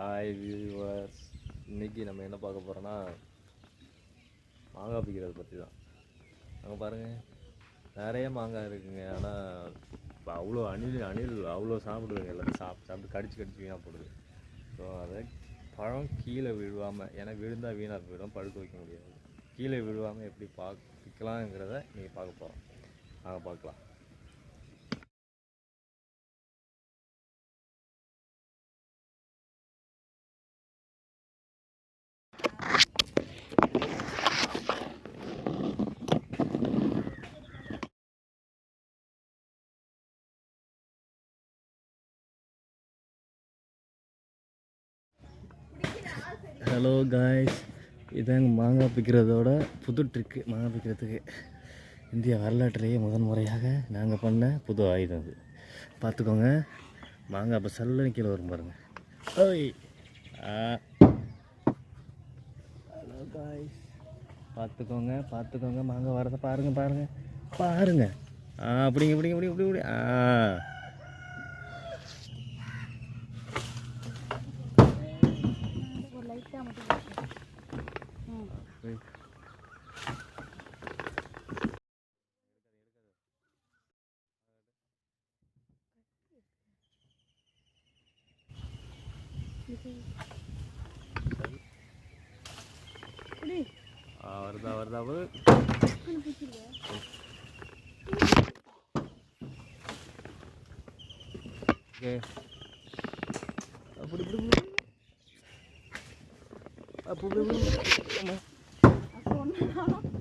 Hi viewers இன்னைக்கு நம்ம என்ன பார்க்க போகிறோன்னா மாங்காய் பிக்கிறது பற்றி தான் அங்கே பாருங்கள் நிறைய மாங்காய் இருக்குங்க. ஆனால் இப்போ அவ்வளோ அணில் அணில் அவ்வளோ சாப்பிடுதுங்க எல்லாத்தையும் சாப்பிட்டு சாப்பிட்டு கடிச்சு கடிச்சு வீணாக போடுது. ஸோ அதை பழம் கீழே விழுவாமல் ஏன்னா விழுந்தால் வீணாக போயிடும். பழுக்க வைக்க முடியாது. கீழே விழுவாமல் எப்படி பார்க்கலாங்கிறத நீங்கள் பார்க்க போகிறோம் நாங்கள் பார்க்கலாம். ஹலோ காய்ஸ் இதாங்க மாங்காய் பிக்கிறதோட புது ட்ரிக்கு மாங்காய் பிக்கிறதுக்கு இந்திய வரலாற்றிலேயே முதன் முறையாக நாங்கள் பண்ண புது ஆயுதம் அது. பார்த்துக்கோங்க. மாங்காய் அப்போ சல்லுன்னு கீழே வரும் பாருங்கள் ஓய். ஆ. ஹலோ காய்ஸ் பார்த்துக்கோங்க பார்த்துக்கோங்க. மாங்காய் வரதை பாருங்க பாருங்கள் பாருங்கள் ஆ அப்படிங்க இப்படிங்க இப்படி இப்படி இப்படி ஆ. லைட்டாக மட்டும் வருதா வருதா ஓகே. அப்படி இப்படி இப்படி. அப்படி